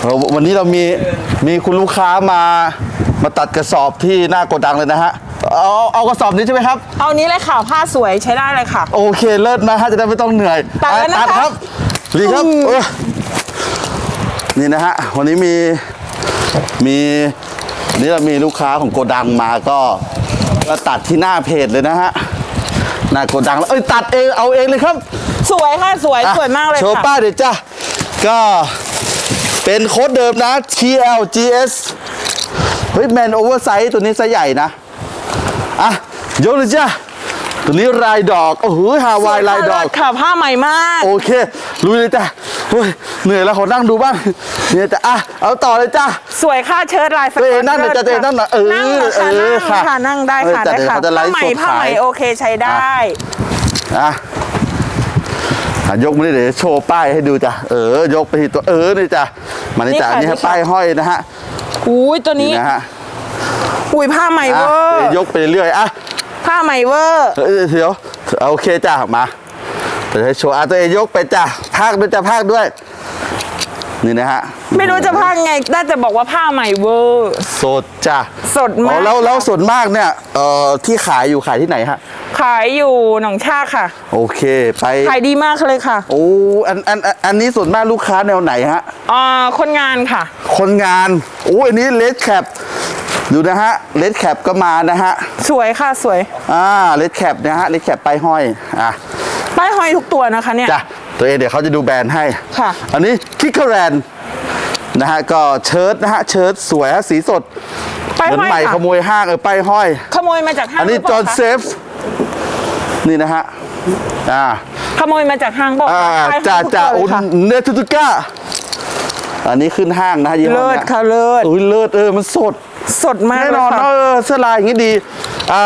เออวันนี้เรามีมีคุณลูกค้ามามาตัดกระสอบที่หน้าโกดังเลยนะฮะ เอาเอากระสอบนี้ใช่ไหมครับ เอานี้เลยค่ะผ้าสวยใช้ได้เลยค่ะ โอเคเลิศนะฮะจะได้ไม่ต้องเหนื่อยตัดแล้วนะคะ อ่ครับดีครับอืมเออนี่นะฮะวันนี้มีมีนี่เรามีลูกค้าของโกดังมาก็ก็ตัดที่หน้าเพจเลยนะฮะหน้าโกดังแล้วเอ้ยตัดเองเอาเองเลยครับ สวยค่ะสวยอะสวยมากเลยโชว์ค่ะ ป้ายเดี๋ยวจ้ะก็ เป็นโค้ดเดิมนะ TLGS เฮ้ยแมนโอเวอร์ไซส์ตัวนี้ไซส์ใหญ่นะ อะยกเลยจ้ะตัวนี้ลายดอก โอ้โหฮาวายลายดอก ค่ะผ้าใหม่มาก โอเคลุยเลยจ้ะเฮ้ยเหนื่อยแล้วขอนั่งดูบ้างเนี่ยจ้ะอะเอาต่อเลยจ้ะสวยค่ะเชิ้ตลายสตัวเองนั่งหน่อยจ้ะตัวเองนั่งหน่อยเออนั่งหน่อยค่ะเออนั่งค่ะค่ะนั่งได้ค่ะเออแต่ได้เดี๋ยวค่ะเขาจะไลฟ์ผ้าใหม่สดผ้าใหม่ขายโอเคใช้ได้อะอะ ยกมาดิเดี๋ยวโชว์ป้ายให้ดูจ้ะเออยกไปที่ตัวเออนี่จ้ะมานี่จ้ะนี่ค่ะนี่ฮะนี่ค่ะป้ายห้อยนะฮะอุ้ยตัวนี้นี่นะฮะอุ้ยผ้าใหม่เวอะอร์เดี๋ยวยกไปเรื่อยอะผ้าใหม่เวอร์เออเดี๋ยวโอเคจ้ะมาเดี๋ยวให้โชว์อะตัวเองยกไปจ้ะภาคด้วยจ้ะภาคด้วย นี่นะฮะไม่รู้จะผ้าไงน่าจะบอกว่าผ้าใหม่เวอร์สดจ้ะสดอ๋มาอกแล้วแล้วส่วนมากเนี่ยเอ่อที่ขายอยู่ขายที่ไหนฮะ ขายอยู่หนองชากค่ะ โอเคไปขายดีมากเลยค่ะโอ้อันอันอันอันนี้ส่วนมากลูกค้าแนวไหนฮะ อ่าคนงานค่ะ คนงานโอ้อันนี้เลดแคปดูนะฮะเลดแคปก็มานะฮะสวยค่ะสวย อ่าเลดแคปนะฮะเลดแคปไปายห้อยอะ ป้ายห้อยทุกตัวนะคะเนี่ย จ้ะ ตัวเองเดี๋ยวเขาจะดูแบรนด์ให้ ค่ะ อันนี้คิกเกอร์แรนนะฮะก็เชิ้ตนะฮะเชิ้ตสวยฮะสีสดป้ายเหมือนห้อยใหม่ค่ะขโมยห้างเออป้ายห้อย ขโมยมาจากห้างอันนี้หรืจปอล่าห์นคะเซฟนี่นะฮะอ่า ขโมยมาจากห้างบอกอ่าป้ายห้จ่าอยทุกจ่าตัวอุเลยนค่ะเนทุตุก้าอันนี้ขึ้นห้างนะฮะยี่ห้อเลิศเนี้ยค่ะเลิศอุ้ยเลิศเออมันสดสดมากแน่เลนยอนค่ะ เออเสื้อลายอย่างนี้ดีอ่า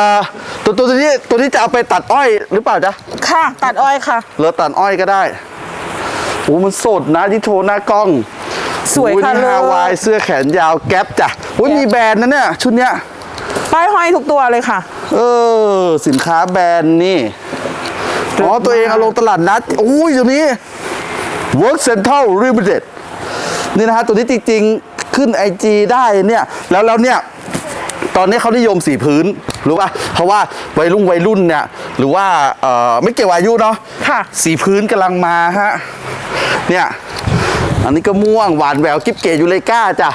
ตัวตัวตัวนี้ตัวนี้จะเอาไปตัดอ้อยหรือเปล่าจ๊ะค่ะ ตัดอ้อยค่ะหรือตัดอ้อยก็ได้โอ้มันสดนะที่โชว์หน้ากล้องสวยค่ะโอ้นี่เลิฮาวายศเสื้อแขนยาวแก๊ปจ้ะโอ้ยมีแบรนด์นะเนี่ยชุดเนี้ยป้ายห้อยทุกตัวเลยค่ะ เออ สินค้าแบรนด์นี่อ๋อตัวเองเอาลงตลาดนัดอุ้ยตัวนี้ Work Central Limited นี่นะฮะตัวนี้จริง ๆ ขึ้น IG ได้เนี่ย แล้วแล้วเนี่ย ตอนนี้เขานิยมสีพื้น รู้ป่ะเพราะว่าวัยรุ่นวัยรุ่นเนี่ยหรือว่าเอ่อไม่เกี่ยวกับอายุเนาะค่ะ สีพื้นกำลังมาฮะเนี่ยอันนี้ก็ม่วงหวานแหววกิ๊บเก๋ยูเลก้าจ้ะ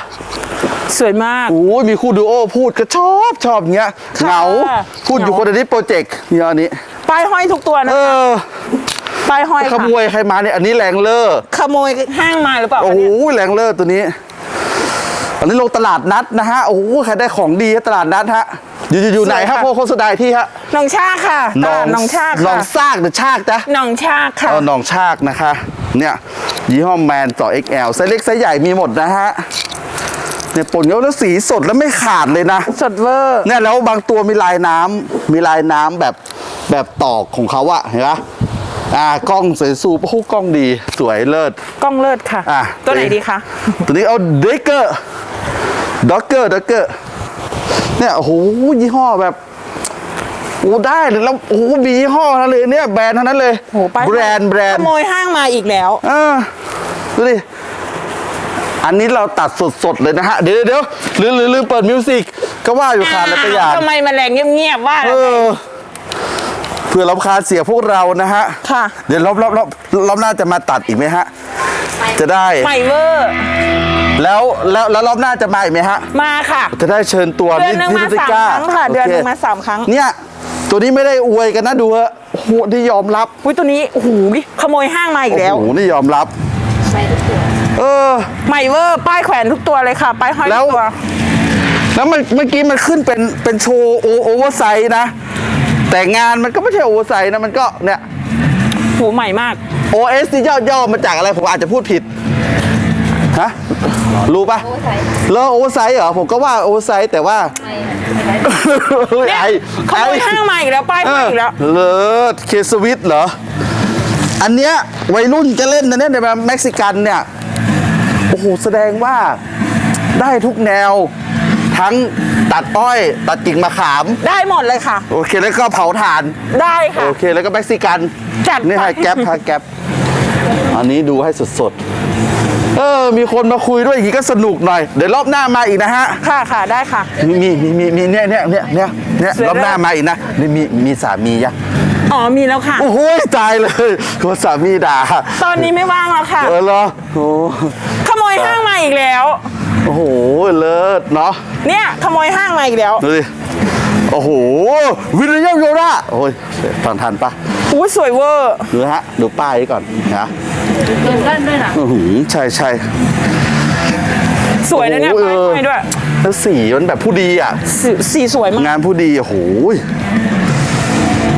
สวยมาก โอ้ยมีคู่ดูโอพูดก็ชอบชอบเงี้ยค่ะเหงาพูดอยู่เหงา คนละนี้โปรเจกต์เนี่ยอันนี้ป้ายห้อยทุกตัวนะเออป้ายห้อยขค่ะโมยใครมาเนี่ยอันนี้แรงเลอร์ ขโมยห้างมาหรือเปล่าโอ้คะโหเนี่ยแรงเลอร์ตัวนี้ อันนี้ลงตลาดนัดนะฮะ โอ้โหใครได้ของดีฮะตลาดนัดฮะ อยู่อยู่อยู่ไหนฮะโคโฆษณาอีกที่ฮะหนองชากค่ะตลาดหนองชากหนอค่ะงซากหรือชากจ๊ะหนองชากค่ะเออหนองชากนะคะ เนี่ยยี่ห้อแมนต่อ XL ไซส์เล็กไซส์ใหญ่มีหมดนะฮะเนี่ยปนเยอะแล้วสีสดแล้วไม่ขาดเลยนะ สดเวอร์เนี่ยแล้วบางตัวมีลายน้ำมีลายน้ำแบบแบบตอกของเขาอะเห็นปะอ่ากล้องสวยสูบโอ้โหกล้องดีสวยเลิศกล้องเลิศค่ะอะตัวไหนดีคะตัวนี้เอาเดกเกอร์ด็อกเกอร์ด็อกเกอร์ เนี่ยโอ้โหยี่ห้อแบบโอ้ได้เลยแล้วโอ้โหมียี่ห้อทั้งนั้นเลยเนี่ยแบรนด์ทั้งนั้นเลยโหป้ายแบรนด์แบรนขด์โมยห้างมาอีกแล้วอ่าดูดิอันนี้เราตัดสดๆเลยนะฮะ เดี๋ยวเดี๋ยวลืมลืมลืมเปิดมิวสิกก็ว่าอยู่ขาดอะไรไปอย่าง ทำไมแมลงเงียบๆว่าเออเพื่อรำคาญเสียงพวกเรานะฮะ ค่ะ เดี๋ยวรอบรอบรอบรอบหน้าจะมาตัดอีกไหมฮะ จะได้ใหม่เวอร์ แล้วแล้วแล้วรอบหน้าจะมาอีกไหมฮะ มาค่ะ จะได้เชิญตัวเดือนหนึ่งมาติสามก้ครั้งค่ะโเดือนหนึ่งมาสามครั้ง เนี่ย ตัวนี้ไม่ได้อวยกันนะดูฮะโอ้โหนี่ยอมรับอุ้ยตัวนี้โอ้โหขโมยห้างมาอีกแล้วโอ้โหนี่ยอมรับเออใหม่เวอร์ป้ายแขวนทุกตัวเลยค่ะ ป้ายห้อยแล้ทุวกตัว แล้วมันเมื่อกี้มันขึ้นเป็นเป็นโชว์โอโอเวอร์ไซส์นะ แต่งานมันก็ไม่ใช่โอเวอร์ไซส์นะ มันก็เนี่ยโหใหม่มาก OS ที่ย่อย่อมาจากอะไรผมอาจจะพูดผิดฮะรู้ปะแล้วโอเวอร์ไซส์เหรอผมก็ว่าโอเวอร์ไซส์แต่ว่าเฮ้ยเนี่ยไอ้ขโมยห้างมาอีกแล้วป้ายเอห้อยออีกแล้วเลิศเคสวิตเหรอ อันเนี้ยวัยรุ่นจะเล่นนะเนี่ยในแบบเม็กซิกันเนี่ยโอ้โหแสดงว่าได้ทุกแนวทั้ง ตัดอ้อย ตัดกิ่งมะขาม ได้หมดเลยค่ะ โอเคแล้วก็เผาถ่าน ได้ค่ะ โอเคแล้วก็เม็กซิกันจัดไป นี่ให้แก๊ปฮะแก๊ปอันนี้ดูให้สดๆเออ มีคนมาคุยด้วยอย่างงี้ก็สนุกหน่อย เดี๋ยวรอบหน้ามาอีกนะฮะ ค่ะค่ะได้ค่ะ มีมีมีมีมีเนี่ยเนี่ยเนี่ยเนี่ยเนี่ยเสือรอบหน้ามาอีกนะนี่มีมีสามียังอ๋อมีแล้วค่ะ โอ้โหตายเลยกลัวสามีด่าตอนนี้ไม่ว่างแล้วค่ะเออเหรอโอ้ ขโมยห้างมาอีกแล้ว โอ้โห เลิศเนาะ เนี่ยขโมยห้างมาอีกแล้ว ดูดิ โอ้โห วิลเลียมโยราโอ้ยฟังทันปะอู้สวยเวอร์ ดูฮะ ดูป้ายก่อนนะเดินเล่นด้วยนะอื้อหือใช่ใช่ สวยนะเนี่ยโอ้ป้ายโหห้อยด้วยแล้วสีมันแบบผู้ดีอะสีสีสวยมาก งานผู้ดีโอ้โห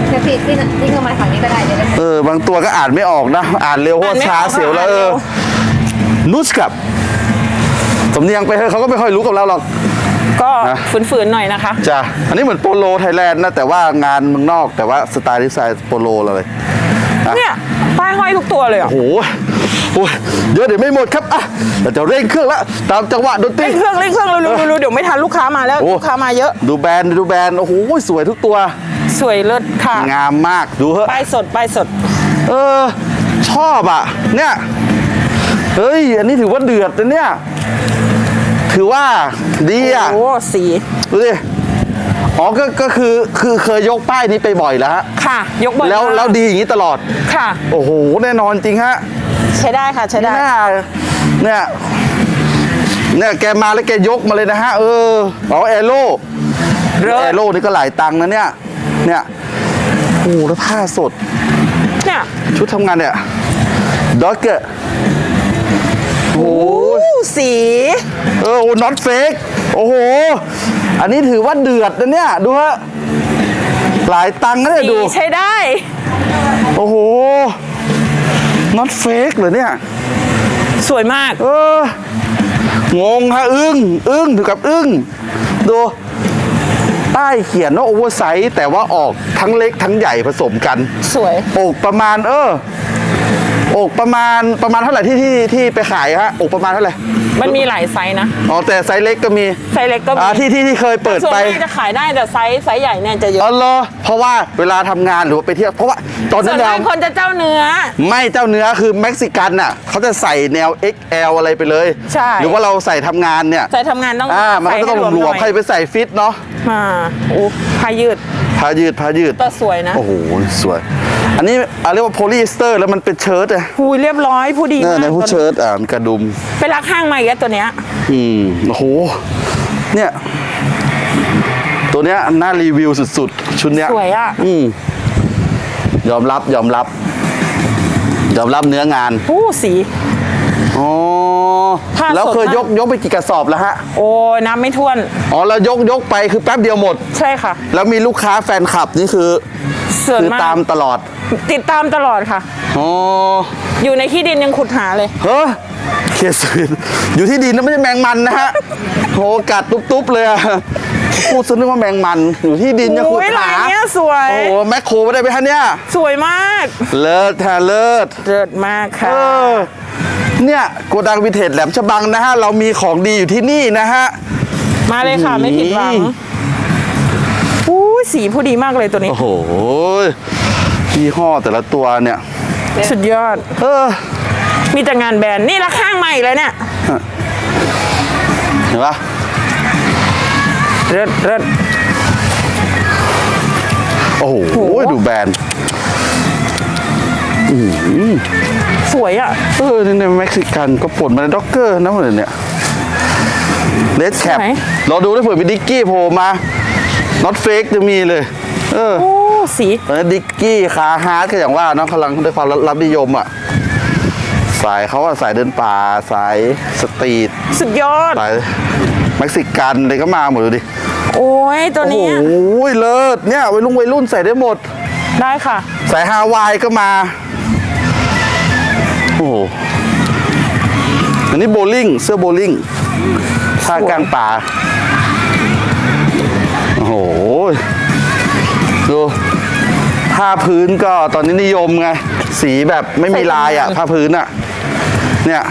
เดี๋ยวพี่ที่ที่เข้ามาฝั่งนี้ก็ได้เดี๋ยวได้เออบางตัวก็อ่านไม่ออกนะ อ่านเร็วเพราะว่าช้าเสียวแล้วเออนุสกับ สำเนียงไปเถอะเขาก็ไม่ค่อยรู้กับเราหรอก ก็นะ ฝืนๆหน่อยนะคะ จ้ะอันนี้เหมือนโปโลไทยแลนด์นะ แต่ว่างานเมืองนอกแต่ว่าสไตล์ดีไซน์โปโลเลยนะเนี่ยป้ายห้อยทุกตัวเลยอะโอ้โหโอ้ยเยอะเดี๋ยวไม่หมดครับอะเราจะเร่งเครื่องแล้วตามจังหวะดนตรี เร่งเครื่องเร่งเครื่องเร็วๆๆๆเดี๋ยวไม่ทันลูกค้ามาแล้วโอ้ ลูกค้ามาเยอะ ดูแบรนด์ดูแบรนด์โอ้โหสวยทุกตัว สวยเลิศค่ะงามมากดูเถอะ ป้ายสดป้ายสด เออ ชอบอะ เนี่ย เฮ้ย อันนี้ถือว่าเดือดนะเนี่ย ถือว่าดีอะโอ้สีดูดิอ๋อก็ก็คือคือเคยยกป้ายนี้ไปบ่อยแล้วฮะค่ะ ยกบอลแล้วแล้วดีอย่างนี้ตลอด ค่ะ โอ้โหแน่นอนจริงฮะใช้ได้ค่ะใช้ได้หน้าเนี่ยเนี่ยแกมาแล้วแกยกมาเลยนะฮะเอออ๋อแอโร่เลิศแอโร่นี่ก็หลายตังค์นะเนี่ยเนี่ยโอ้โหแล้วผ้าสดเนี่ยชุดทำงานเนี่ยด็อกเกอร์โอ้โหอู้ สี เออโอ้น็อตเฟกโอ้โห อันนี้ถือว่าเดือดนะเนี่ย ดูฮะหลายตังค์นะเนี่ยสีดู ใช้ได้ โอ้โหน็อตเฟกเหรอเนี่ย สวยมาก เอองงฮะอึ้งอึ้งถึงกับอึ้งดูป้ายเขียนว่าโอเวอร์ไซส์แต่ว่าออกทั้งเล็กทั้งใหญ่ผสมกัน สวยอกประมาณเออ อกประมาณประมาณเท่าไหร่ที่ที่ที่ไปขายฮะอกประมาณเท่าไหร่มันมีหลายไซส์นะอ๋อแต่ไซส์เล็กก็มีไซส์เล็กก็มีอ่าที่ที่ที่เคยเปิดส่วนไปมากจะขายได้แต่ไซส์ไซส์ใหญ่เนี่ยจะเยอ๋อะอเหรอเพราะว่าเวลาทำงานหรือว่าไปเที่ยวเพราะว่าตอนส่นั้วนนเรา มากคนจะเจ้าเนื้อ ไม่เจ้าเนื้อคือเม็กซิกันน่ะเขาจะใส่แนว XL อะไรไปเลยใช่ หรือว่าเราใส่ทำงานเนี่ยใส่ทำงานต้องอ่ามันก็จะต้องใส่หลวมๆหใครน่อยไปใส่ฟิตเนาะอ่าโอ้ผ้ายืด ผ้ายืดผ้ายืด แต่สวยนะโอ้โหสวย อันนี้อะเรียกว่าโพลีเอสเตอร์ แล้วมันเป็นเชิ้ตอะหูยเรียบร้อยผู้ดีเออมากในผู้เชิ้ตอะมันกระดุม ไปรักห้างมาอีกแล้วตัวเนี้ย อืมโอ้โห เนี่ย ตัวเนี้ยน่ารีวิวสุดๆ ชุดเนี้ยสวยอะอืมยอมรับยอมรับ ยอมรับเนื้องานอู้สี อ๋อผ้าสดแล้วเคยมาก ยกยกไปกี่กระสอบแล้วฮะโอ้ยน้ำไม่ท่วนอ๋อแล้วยกยกไปคือแป๊บเดียวหมด ใช่ค่ะ แล้วมีลูกค้าแฟนคลับนี่คือส่วนคือมากตามตลอดติดตามตลอดค่ะ อ๋ออยู่ในขี้ดินยังขุดหาเลย เฮ้ยเคสวินอยู่ที่ดินนะไม่ใช่แมงมันนะฮะโหกัดตุ๊บๆเลยอะพูดซะนึกว่าแมงมัน อยู่ที่ดินจะขุดโอ้ยหาลายเนี้ยสวย โอ้โหแมคโครไม่ได้ไปฮะเนี่ยสวยมาก เลิศแท้เลิศเจิดมากเอค่ะอ เนี่ยโกดังวินเทจแหลมฉบังนะฮะ เรามีของดีอยู่ที่นี่นะฮะ มาเลยค่ะ ไม่ผิดหวังนี่อู้ยสีผู้ดีมากเลยตัวนี้ โอ้โหยี่ห้อแต่ละตัวเนี่ย สุดยอด เออ มีแต่งานแบรนด์นี่ละข้างใหม่เลยเนี่ยเห็นปะเริดเริดโอ้โหโห ดูแบรนด์ สวยอะ เออนี่ในเม็กซิกันก็ปลดมาในด็อกเกอร์นะคนเนี่ยเลดแคปไหนเราดูได้เผื่อมีดิกกี้โผล่มาน็อตเฟกจะมีเลย เออโอ้สีตอนนี้ดิกกี้คาฮาร์ดก็อย่างว่าเนาะกำลังได้ความรับนิยมอะสายเขาอะสายเดินป่าสายสตรีทสุดยอดสายเม็กซิกันเลยก็มาหมดเลยดิ โอ้ยตัวโอ้โหนี้เลิศเนี่ยวัยรุ่นวัยรุ่นใส่ได้หมด ได้ค่ะ สายฮาวายก็มาโอ้โหอันนี้โบลิ่งเสื้อโบลิ่งผ้ากลางป่า โอ้โห ดู ผ้าพื้นก็ตอนนี้นิยมไง สีแบบไม่มีลายอะใส่ทำงานผ้าพื้นอะ เนี่ย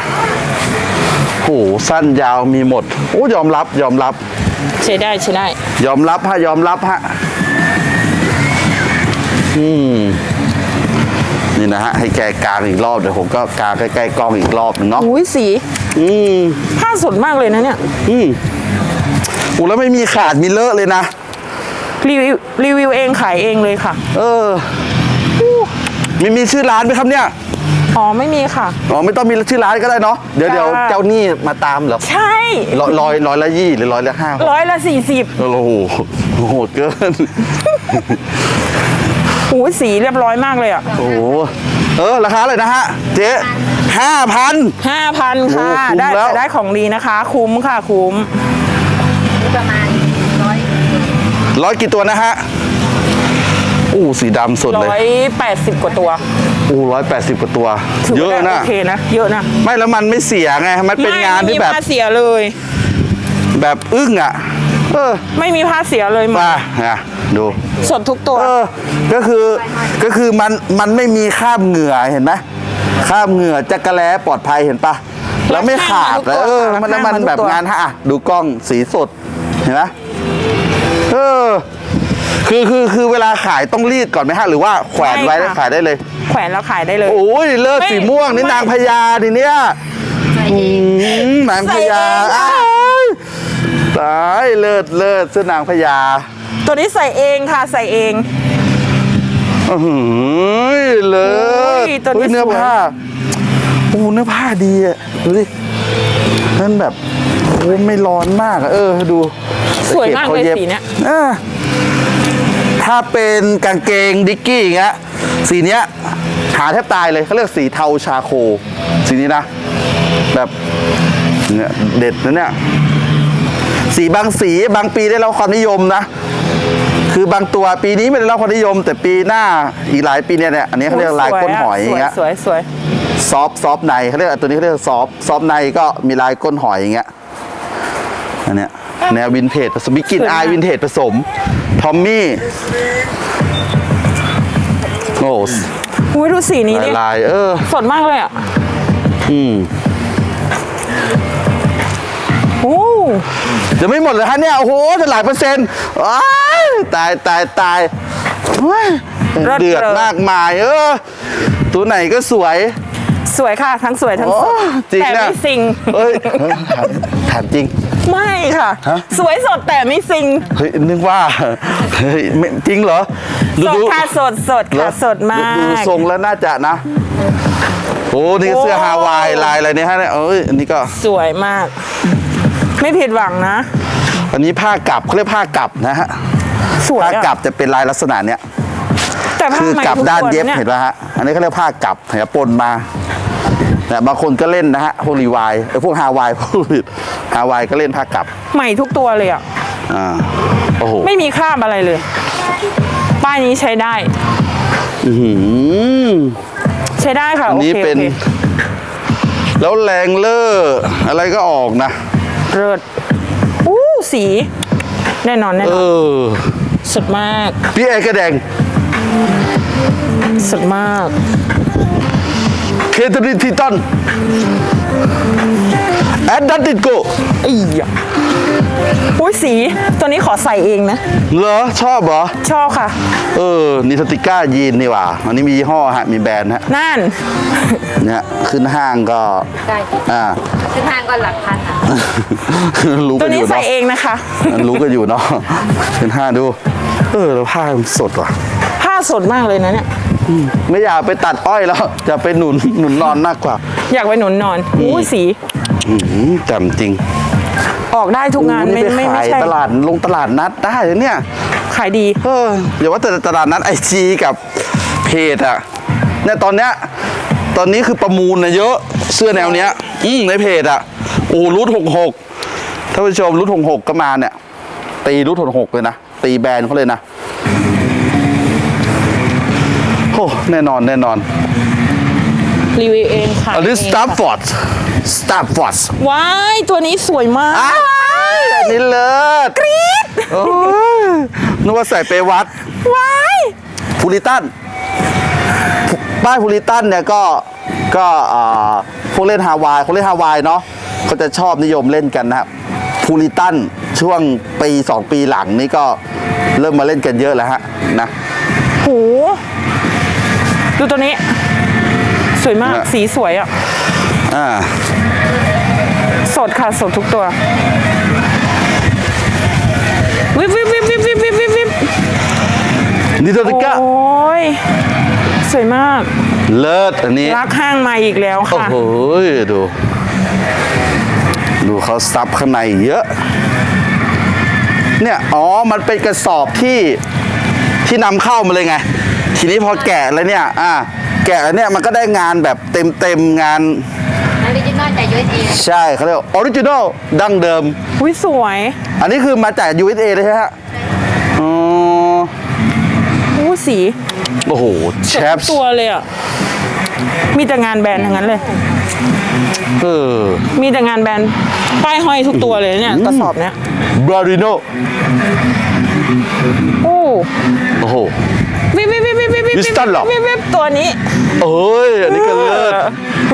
โอ้โหสั้นยาวมีหมด โอ้ยอมรับยอมรับ ใช้ได้ใช้ได้ ยอมรับฮะยอมรับฮะ อืม นี่นะฮะให้แกกลางอีกรอบเดี๋ยวผมก็กลางใกล้ๆกล้องอีกรอบหนึงเนาะอุ้ยสีอืมผ้าสดมากเลยนะเนี่ย อืมโอ้แล้วไม่มีขาดมีเลอะเลยนะ รีวิวรีวิวเองขายเองเลยค่ะ เออมีมีชื่อร้านไหมครับเนี่ยอ๋อไม่มีค่ะ อ๋อไม่ต้องมีชื่อร้านก็ได้เนาะเดี๋ยวจ้าเดี๋ยวเจ้าหนี้มาตามเหรอใช่ ร้อยร้อยร้อยละยี่หรือร้อยละห้าร้อยละสี่สิบโอ้โหโหดเกิน อุ้ยสีเรียบร้อยมากเลยอะโอ้โหเออ ราคาเลยนะฮะ เจ๊ห้าพัน ห้าพันค่ะ โอ้คุ้มได้แล้ว แต่ได้ของดีนะคะ คุ้มค่ะคุ้มนี่ประมาณร้อยร้อยกี่ตัวนะฮะอู้สีดำสุดเลยร้อยแปดสิบกว่าตัวอู้ร้อยแปดสิบกว่าตัว ถืเยอะว่านะ โอเคนะ เยอะนะไม่แล้วมันไม่เสียไง มันเป็นงานที่แบบ ไม่มีผ้าเสียเลย แบบอึ้งอะ เออไม่มีผ้าเสียเลยมาอะดูสดทุกตัว เออก็คือก็คือมันมันไม่มีคราบเหงื่อเห็นไหมคราบเหงื่อจักระแล้ปลอดภัยเห็นปะแล้วไม่ขาดแล้วเออมันแล้วมันแบบงานฮะอะดูกล้องสีสดเห็นไหมเออคือคือคือเวลาขายต้องรีดก่อนไหมฮะหรือว่าแขวนไว้แล้วขายได้เลย แขวนแล้วขายได้เลย โอ้ยเลิศไม่สีม่วงนี่ไม่นางพญาดิเนี่ยอืมนางพญาใส่เองอ้าย ตายเลิศเลิศเสื้อนางพญาตัวนี้ใส่เองค่ะใส่เองอื้อหือเลิศอุ้ยตัวนี้อุ้ยเนื้อสวย ผ้าโอ้เนื้อผ้าดีอะดูดินั่นแบบโอ้ไม่ร้อนมากอะเออ ดูสวยมากเลยตะข็บสีเนี้ยเออถ้าเป็นกางเกงดิกกี้อย่างเงี้ยสีเนี้ยหาแทบตายเลยเขาเรียกสีเทาชาโค สีนี้นะ แบบเนี่ยเด็ดนะเนี่ย สีบางสีบางปีได้รับความนิยมนะ คือบางตัวปีนี้ไม่ได้รับความนิยม แต่ปีหน้าอีกหลายปีเนี่ยเนี่ยอันนี้เขาเรียกลายก้นหอยอย่างเงี้ยสวยสวยซอฟซอฟในเขาเรียกตัวนี้เขาเรียกซอฟซอฟในก็มีลายก้นหอยอย่างเงี้ยอันเนี้ยแนววินเทจผสมมีกลิ่นอายวินเทจผสมทอมมี่โอ้อุ้ยดูสีนี้ลายดิลายเออสดมากเลยอะอืม จะไม่หมดเลยฮะเนี่ย โอ้โหจะหลายเปอร์เซ็นต์อ้ายตายตายตายเฮ้ยเดือดมากมาย เออ ตัวไหนก็สวย สวยค่ะ ทั้งสวยทั้งโอ้สดจริงแต่นะ ไม่ซิง เอ้ยเฮ้ยถามถามจริง ไม่ค่ะ ฮะ สวยสดแต่ไม่ซิงเฮ้ยนึกว่าเฮ้ยไม่จริงเหรอดูสดดูค่ะสดสดเหรอค่ะสดมาดูดูก ทรงแล้วน่าจะนะโอ้นี่เสื้อโอ้ ฮาวายลายอะไรเนี่ยฮะเนี่ยเอ้ยอันนี้ก็ สวยมาก ไม่ผิดหวังนะ อันนี้ผ้ากลับเขาเรียกผ้ากลับนะฮะสวยผ้าอะ กลับจะเป็นลายลักษณะเนี้ยแต่ผ้าคือไหมกลับทุกด้านตัวเย็บเนี่ยเห็นไหมฮะอันนี้เขาเรียกผ้ากลับเห็นไหมปนมาแต่บางคนก็เล่นนะฮะพวกรีวายเออพวกฮาวายพวกฮาวายก็เล่นผ้ากลับใหม่ทุกตัวเลยอะ อ่าโอ้โหไม่มีคราบอะไรเลย ป้ายนี้ใช้ได้ อื้อหือใช้ได้ค่ะอันโอนี้เคเป็น โอเคแล้วแรงเลอร์อะไรก็ออกนะ เลิศอู้สีแน่นอนแน่เอนอนอสดมาก พี่เอกระแดงสดมาก เคทรินทิตันแอดดัตติโกอียะ อุ้ยสีตัวนี้ขอใส่เองนะ เหรอ ชอบเหรอ ชอบค่ะ เออนิสติก้ายีนนี่หว่า อันนี้มียี่ห้อฮะ มีแบรนด์ฮะ นั่น เนี่ยขึ้นห้างก็ ได้อ่าซึ่งทางก็หลักพันอะ รู้ตักัวนอนี้ยู่ใส่เนาะ เองนะคะ รู้กันอยู่เนาะ ขึ้นห้างดู เออแล้วผ้ามันสดว่ะ ผ้าสดมากเลยนะเนี่ย ไม่อยากไปตัดอ้อยแล้ว จะไปหนุนหนุนนอนมากกว่า อยากไปหนุนนอนอู้สี อืมจำจริง ออกได้ทุกงานโอ้ไม่นี่ไปไม่ไม่ขายใช่ตลาดลงตลาดนัดได้เลยเนี่ย ขายดี เอออย่าว่าแต่ตลาดนัดไอจีกับเพจอะเนี่ยตอนเนี้ยตอนนี้คือประมูลนะเยอะเสื้อแนวเนี้ย อืมในเพจอะโอ้รูทหกหกท่านผู้ชมรูทหกหกก็มาเนี่ย ตีรูทหกหกเลยนะ ตีแบรนด์เขาเลยนะโอ้แน่นอนแน่นอนรีวิวเองค่ะอันนี้เงสตาร์ฟอร์ด สตาร์ฟอร์ดว้ายตัวนี้สวยมากอ้ายอันนี้เลิศกรี๊ดโอ้ยนึกว่าใส่ไปวัดว้ายพูริตันบ้านพูริตันเนี่ยก็ก็อ่าพวกเล่นฮาวายเขาเล่นฮาวายเนาะเขาจะชอบนิยมเล่นกันนะครับพูริตันช่วงปี 2 ปีหลังนี่ก็เริ่มมาเล่นกันเยอะแล้วฮะนะโหดูตัวนี้ สวยมากนะสีสวยอะ อ่าสดค่ะสดทุกตัว วิบวิบวิบวิบวิบวิบวิบวิบนิโตติก้าโอ้ยสวยมาก เลิศอันนี้รักห้างมาอีกแล้วโอ้ค่ะ โหดู ดูเขาซับข้างในเยอะ เนี่ย อ๋อ มันเป็นกระสอบที่ที่นำเข้ามาเลยไง ทีนี้พอแกะแล้วเนี่ย อ่า แกะแล้วเนี่ยมันก็ได้งานแบบเต็มเต็มๆงานออริ จินอลจาก USA ใช่เขาเรียกออริจินอลดั้งเดิม อุ้ยสวยอันนี้คือมาจาก USA เลยใช่ไหมฮะอ๋ออู้สีโอ้โหแชสดปทุกตัวเลยอะ มีแต่งานแบรนด์ทั้งนั้นเลย เออมีแต่งานแบรนด์ป้ายห้อยทุกตัวเลยเนี่ยกระสอบเนี้ยบราริโนโอ้โอ้โห วิบวิบวิบวิ บวิบวิบ Winston เหรอวิบวิบตัวนี้ เอ้ย อันนี้ก็เลิศ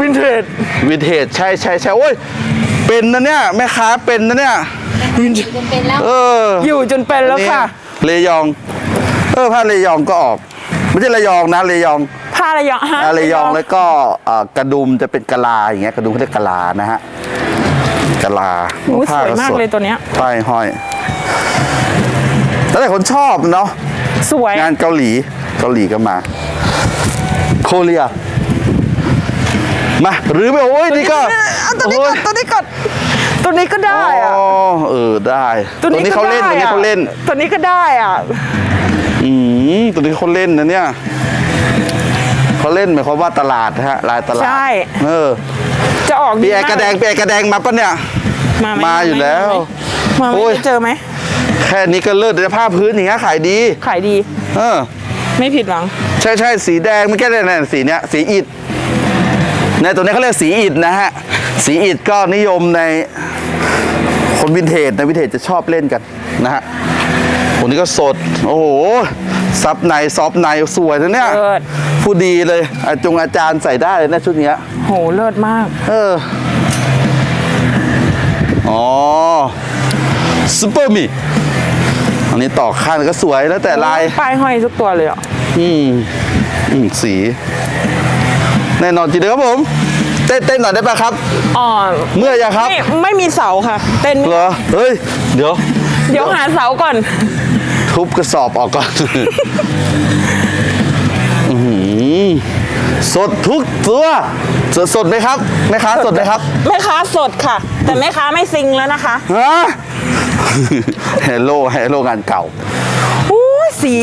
วินเทจวินเทจใช่ใช่ใช่โอ้ย เป็นนะเนี่ย แม่ค้าเป็นนะเนี่ยจนเป็นแล้วเอออยู่จนเป็นแล้วค่ะเนี่ยเลยอง เออผ้าเลยองก็ออก ไม่ใช่ระยองนะเลยองผ้าระยองฮะอ่าเลยองแล้วก็อ่ากระดุมจะเป็นกะลาอย่างเงี้ยกระดุมเขาเรียกกะลานะฮะกะลาโอ้ยสวยมากสดเลยตัวเนี้ยป้ายห้อยแล้วแต่คนชอบเนาะสวยงานเกาหลี เกาหลีก็มาโคเรียมาหรือไปโอ้ยนี่ก็เอาตัวนี้ก่อนตัวนี้ก่อนตัวนี้ก็ได้โอ้อะเออได้ตัวนี้เขาเล่นก็ตัวได้นี้อะเขาเล่น ตัวนี้ก็ได้อะอืมตัวนี้เขาเล่นนะเนี่ยเขาเล่นหมายความว่าตลาดนะฮะลายตลาดใช่เออจะออกปีดีแอร์มากระแดงปีแอร์กระแดงมาปะเนี่ยมาไหมาอยู่แล้วมาไหมโอ้มายไหมเจอไหมแค่นี้ก็เลิศแต่ผ้าพื้นอย่างเงี้ยขายดีขายดี เออ ไม่ผิดหวัง ใช่ใช่สีแดงไม่แค่เนี่ยสีเนี้ยสีอิฐในตัวนี้เขาเรียกสีอิฐนะฮะ สีอิฐก็นิยมในคนวินเทจนะวินเทจจะชอบเล่นกันนะฮะคนนี้ก็สด โอ้โหซับในซอฟในสวยนะเนี่ยเลิศ ผู้ดีเลยอาจงอาจารย์ใส่ได้เลยนะชุดเนี้ย โหเลิศมาก เออ อ๋อซูเปอร์มี อันนี้ต่อข้างก็สวยแล้วแต่ลายป้ายห้อยทุกตัวเลยอะอืมอืมสีแน่นอนจริงเลยครับผม เต้นเต้นหน่อยได้ปะครับอ๋อเมื่อยยังครับไม่ไม่มีเสาค่ะ เต้นไม่เหรอเฮ้ยเดี๋ยว เดี๋ยวหาเสาก่อน ทุบกระสอบออกก่อนอื้อหือสดทุกตัวสดสดไหมครับแม่ค้าสดไหมครับแม่ค้าสดค่ะ แต่แม่ค้าไม่ซิงแล้วนะคะฮะ เฮลโลเฮลโลงานเก่าอู้สี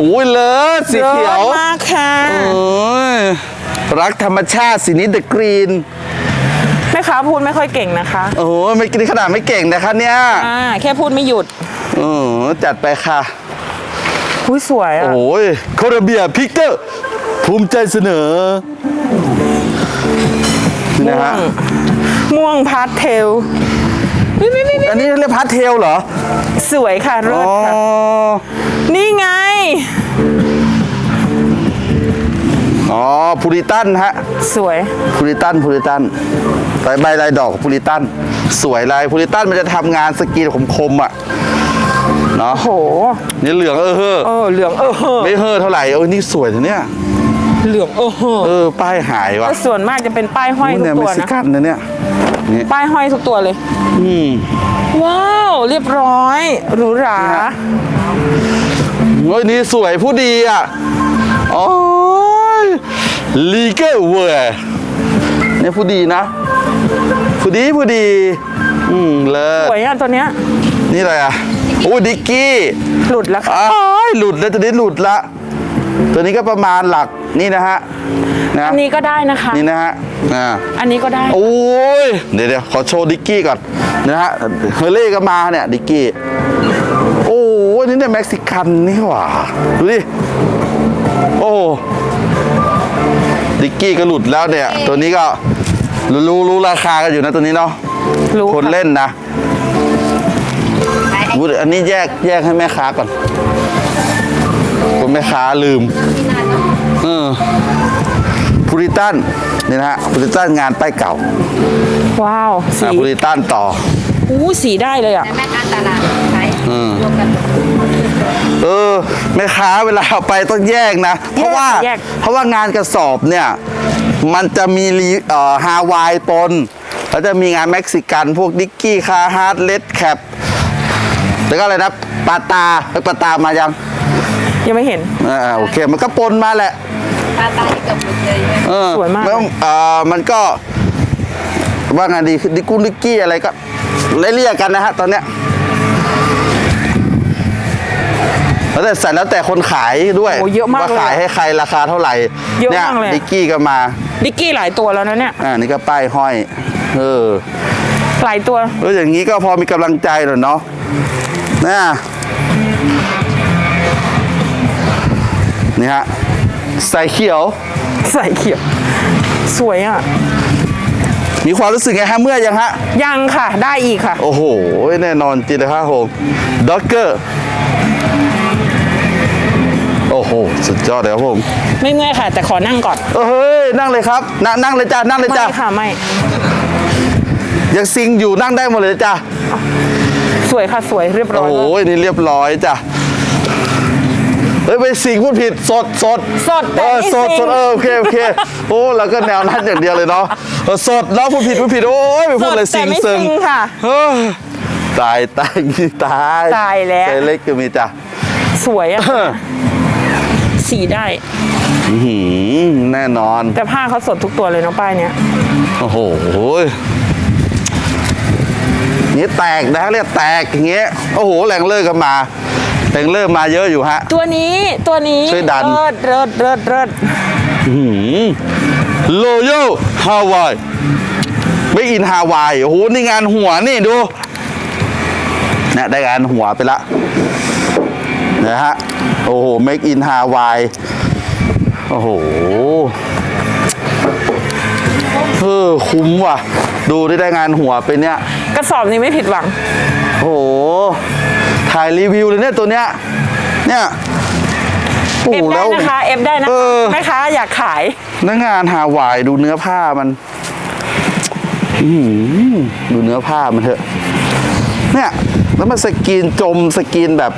อุ้ยเลิศสีเขียวลิศมากค่ะโอ้ยรักธรรมชาติสีนี้เดอะกรีนแม่ค้าพูดไม่ค่อยเก่งนะคะ โอ้ยไม่นี่ขนาดไม่เก่งนะคะเนี่ยอ่าแค่พูดไม่หยุดเออจัดไปค่ะอุ้ยสวยอะโอ้ยโคลอมเบียพิกเตอร์ภูมิใจเสนอนี่นะฮะม่วงพาสเทลวิววิววิววิว อันนี้เรียกพาสเทลเหรอสวยค่ะเลิอ๋อศค่ะ นี่ไง อ๋อพูริตันฮะสวย พูริตันพูริตันใบใบลายดอกพูริตัน สวยลายพูริตันมันจะทำงานสกรีนคมๆอะเนาะโห นี่เหลืองเออเฮ้อเออ เหลืองเออเฮ้อไม่เฮ้อเท่าไหร่เออนี่สวยนะเนี่ย เหลืองเออเฮ้อเออป้ายหายว่ะแล้วส่วนมากจะเป็นป้ายห้อยทุเนี่กยตัเม็วกซินะ กันนะเนี่ย นี่ป้ายห้อยทุกตัวเลย อืมว้าว เรียบร้อยหรูหราโอ้ยนี่สวยผู้ดีอะโอ้ยลีเกอร์เวอร์เนี่ยผู้ดีนะ ผู้ดีผู้ดี อืมเลิสศวยอะตัวเนี้ย นี่อะไรอะโอ้ยดิกกี้ หลุดแล้วค่ะอ้ายหลุดแล้วตัวนี้หลุดละ ตัวนี้ก็ประมาณหลัก นี่นะฮะนะอันนี้ก็ได้นะคะ นี่นะฮะอ่าอันนี้ก็ได้ โอ้ยเดี๋ยวเดี๋ยวขอโชว์ดิกกี้ก่อนนะฮะเฮเล่ก็มาเนี่ยดิกกี้โอ้ยนี่เนี่ยเม็กซิกันนี่หว่าดูดิโอ้ดิกกี้ก็หลุดแล้วเนี่ย ตัวนี้ก็รู้รู้รู้ราคากันอยู่นะตัวนี้เนาะรู้คนค่ะเล่นนะขายได้อุ๊ยอันนี้แยกแยกให้แม่ค้าก่อนคนแม่ค้าลืมที่นาน เนาะเออพูริตันนี่นะฮะพูริตันงานป้ายเก่าว้าวสีอะพูริตันต่ออู้สีได้เลยอะแต่แม่ค้าตลาดขายอืมรวมกันหมดเออแม่ค้าเวลาเอาไปต้องแยกนะ เพราะว่าแยก เพราะว่างานกระสอบเนี่ย มันจะมีรีเอ่อฮาวายปน แล้วจะมีงานเม็กซิกันพวกดิกกี้คาฮาร์ดเลดแคปแล้วก็อะไรนะปาตาเอ้ยปาตามายัง ยังไม่เห็นอ่าโอเค มันก็ปนมาแหละตาตาเกือบหมดเลยเออสวยมาก แล้วเอ่อมันก็ ว่าไงดีดิกุลิกกี้อะไรก็เรียกกันนะฮะ ตอนเนี้ยแล้วแต่ใส่แล้วแต่คนขายด้วยโอ้เยอะมากว่าเลยขายให้ใครราคาเท่าไหร่เยอะนี่มากเลย ดิกกี้ก็มา ดิกกี้หลายตัวแล้วนะเนี่ย อ่านี่ก็ป้ายห้อย เออ หลายตัว แล้วอย่างนี้ก็พอมีกำลังใจหน่อยเนาะนะ นี่ฮะใส่เขียว ใส่เขียว สวยอะ มีความรู้สึกไงฮะเมื่อยังฮะ ยังค่ะ ได้อีกค่ะ โอ้โห แน่นอนจริงนะครับผมด็อกเกอร์ โอ้โห สุดยอดเลยครับผม ไม่เมื่อยค่ะ แต่ขอนั่งก่อน เฮ้ย นั่งเลยครับ นั่งนั่งเลยจ้า นั่งเลยไม่จ้าค่ะ ไม่ ยังซิงอยู่นั่งได้หมดเลยจ้า สวยค่ะ สวยเรียบร้โอ้อยโหมากนี่เรียบร้อยจ้ะ เฮ้ยไปสิงพูดผิดสดสดสดแต่เออนี่สดซิง สดเออโอเคโอเคโอ้แล้วก็แนวนั้นอย่างเดียวเลยเนาะเออสดแล้วพูดผิดพูดผิดโอ้ยไปพูดเลยสสิแต่งไม่เซิงซิงค่ะเฮ้ยตายตายตายตายแล้ว ใจเล็กก็มีจ้ะ สวยอะสีได้ อื้อหือแน่นอน แต่ผ้าเขาสดทุกตัวเลยเนาะป้ายเนี้ยโอ้โหนี่แตกนะเรียกแตกอย่างเงี้ย โอ้โห แรงเลิกกันมา แรงเลิกมมาเยอะอยู่ฮะ ตัวนี้ตัวนี้ช่วยดัน เลิศเลิศเลิศเลิศโลโยฮาวายไม่อินฮาวายโอ้โหนี่งานหัวนี่ดูเนี่ยได้งานหัวไปละนะฮะโอ้โห make in Hawaii โอ้โหเออคุ้มว่ะ ดูได้ได้งานหัวไปเนี่ย กระสอบนี้ไม่ผิดหวัง โอ้โห ถ่ายรีวิวเลยเนี่ยตัวเนี้ยเนี่ยโอ้เอโหฟได้แล้ว นะคะเอฟได้นะเอคะอ แม่ค้าอยากขาย เนื้องานฮาวายดูเนื้อผ้ามันอื้อหือดูเนื้อผ้ามันเถอะ เนี่ย แล้วมันสกรีนจมสกรีนแบบ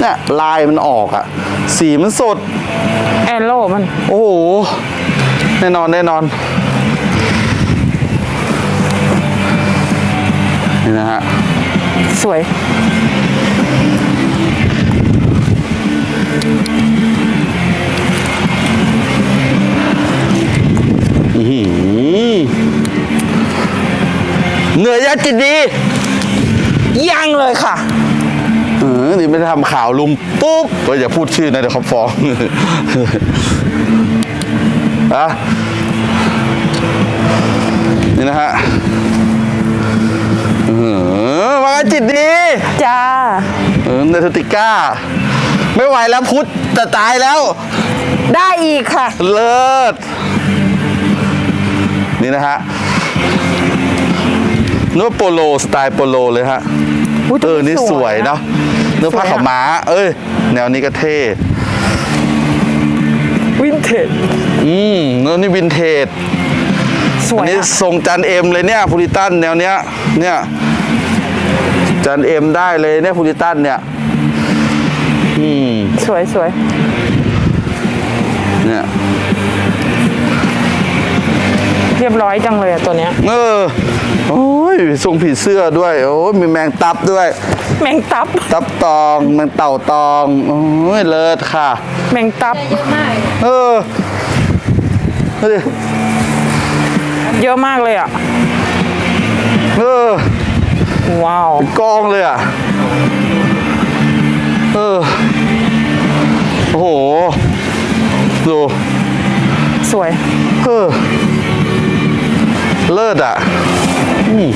เนี่ย ลายมันออกอะสีมันสด แอนโลมัน โอ้โห แน่นอนแน่นอน นี่นะฮะ สวย เหนื่อยยะจิตดียังเลยค่ะเออนี่ไม่ได้ทำข่าวลุมปุ๊บเฮ้ยอย่าพูดชื่อนะเดี๋ยวเขาฟ้องอะนี่นะฮะเออมากันจิตดีจ้าเออเนทติก้า ไม่ไหวแล้วพุทธจะตายแล้ว ได้อีกค่ะ เลิศ นี่นะฮะเนื้อโปโล สไตล์โปโลเลยฮะ อุ๊ยเออ นี่สวยสวยอะเนาะเนื้อผ้าสวยอะขาวม้า เอ้ย แนวนี้ก็เท่ วินเทจอืมเนื้อนี่วินเทจสวอันยนี้อะทรงจันเอ็มเลยเนี่ยพูริตันแนวเนี้ย เนี่ย จันเอ็มได้เลยเนี่ยพูริตันเนี่ยอืมสวยสวยเนี่ยเรียบร้อยจังเลยอะตัวเนี้ย เออโอ้ยทรงผีเสื้อด้วย โอ้ยมีแมงตับด้วย แมงตับ ตับตองแมงเต่าตองโอ้ยเลิศค่ะ แมงตับ เยอะมากเออดูดิเยอะมากเลยอะเออ ว้าวกองเลยอะ เออ โอ้โห ดู สวย เออ เลิศอะ อืม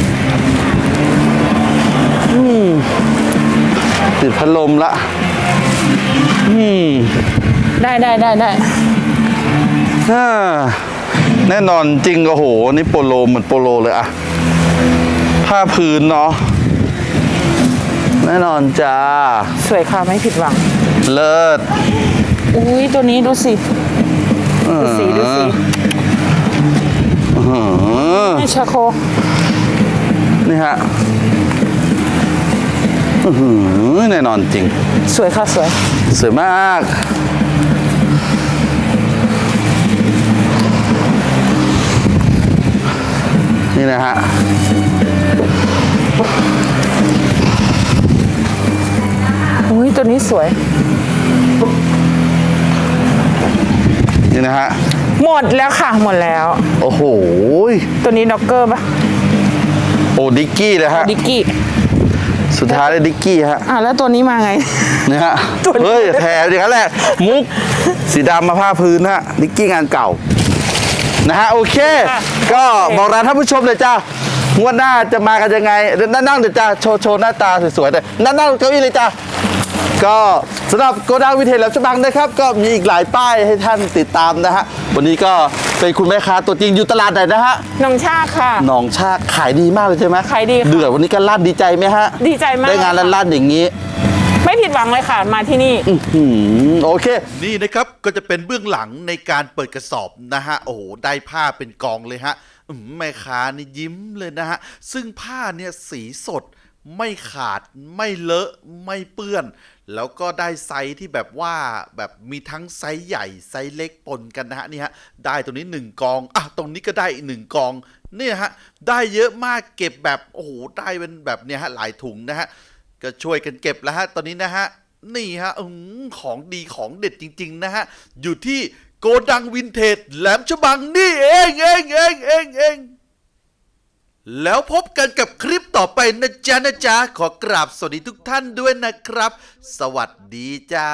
อืมติดพัดลมละ อืม ได้ได้ได้ได้อ่าแน่นอนจริงก็โห นี่โปโลเหมือนโปโลเลยอะ ผ้าพื้นเนาะแน่นอนจ้า สวยค่ะไม่ผิดหวัง เลิศ อุ้ยตัวนี้ดูสิ ดูสีดูสีอื้อหือให้ชาโค นี่ฮะอื้อหือแน่นอนจริง สวยค่ะสวย สวยมาก นี่นะฮะ สวย นี่นะฮะ หมดแล้วค่ะ หมดแล้ว โอ้โห ตัวนี้ด็อกเกอร์ปะโอ้ดิกกี้เลยฮะ ดิกกี้ สุดท้ายเลยดิกกี้ฮะ อะแล้วตัวนี้มาไง นี่ฮะตัวนี้เฮ้ยแถมอย่างนั้นแหละ มุก สีดำมาผ้าพื้นฮะ ดิกกี้งานเก่า นะฮะ โอเค ก็บอกร้านท่านผู้ชมเลยจ้างวดหน้าจะมากันยังไงเดี๋ยวนั่งนั่งเดี๋ยวจ้าโชว์โชว์หน้าตาสวยๆแต่นั่งนั่งเก้าอี้เลยจ้า ก็สำหรับโกดังวิเทจแหลมฉบังนะครับ ก็มีอีกหลายป้ายให้ท่านติดตามนะฮะวันนี้ก็เป็นคุณแม่ค้าตัวจริงอยู่ตลาดไหนนะฮะน้องชาค่ะ หนองชากขายดีมากเลยใช่ไหมขายดีค่ะ เดือดวันนี้ก็ลั่นดีใจไหมฮะดีใจมากได้งานลั่นๆอย่างนี้ไม่ผิดหวังเลยค่ะ มาที่นี่อืมโอเค นี่นะครับก็จะเป็นเบื้องหลังในการเปิดกระสอบนะฮะโอ้โหได้ผ้าเป็นกองเลยฮะอืมแม่ค้านี่ยิ้มเลยนะฮะซึ่งผ้าเนี่ยสีสด ไม่ขาดไม่เลอะไม่เปื้อน แล้วก็ได้ไซส์ที่แบบว่าแบบมีทั้งไซส์ใหญ่ไซส์เล็กปนกันนะฮะนี่ฮะได้ตรงนี้หนึ่งกองอะตรงนี้ก็ได้อีกหนึ่งกองนี่ฮะได้เยอะมากเก็บแบบโอ้โหได้เป็นแบบเนี่ยฮะหลายถุงนะฮะก็ช่วยกันเก็บแล้วฮะตอนนี้นะฮะนี่ฮะออของดีของเด็ดจริง ๆ นะฮะอยู่ที่โกดังวินเทจแหลมฉบังนี่เองเองเองเองเอง แล้วพบกันกับคลิปต่อไปนะจ๊ะนะจ๊ะ ขอกราบสวัสดีทุกท่านด้วยนะครับ สวัสดีจ้า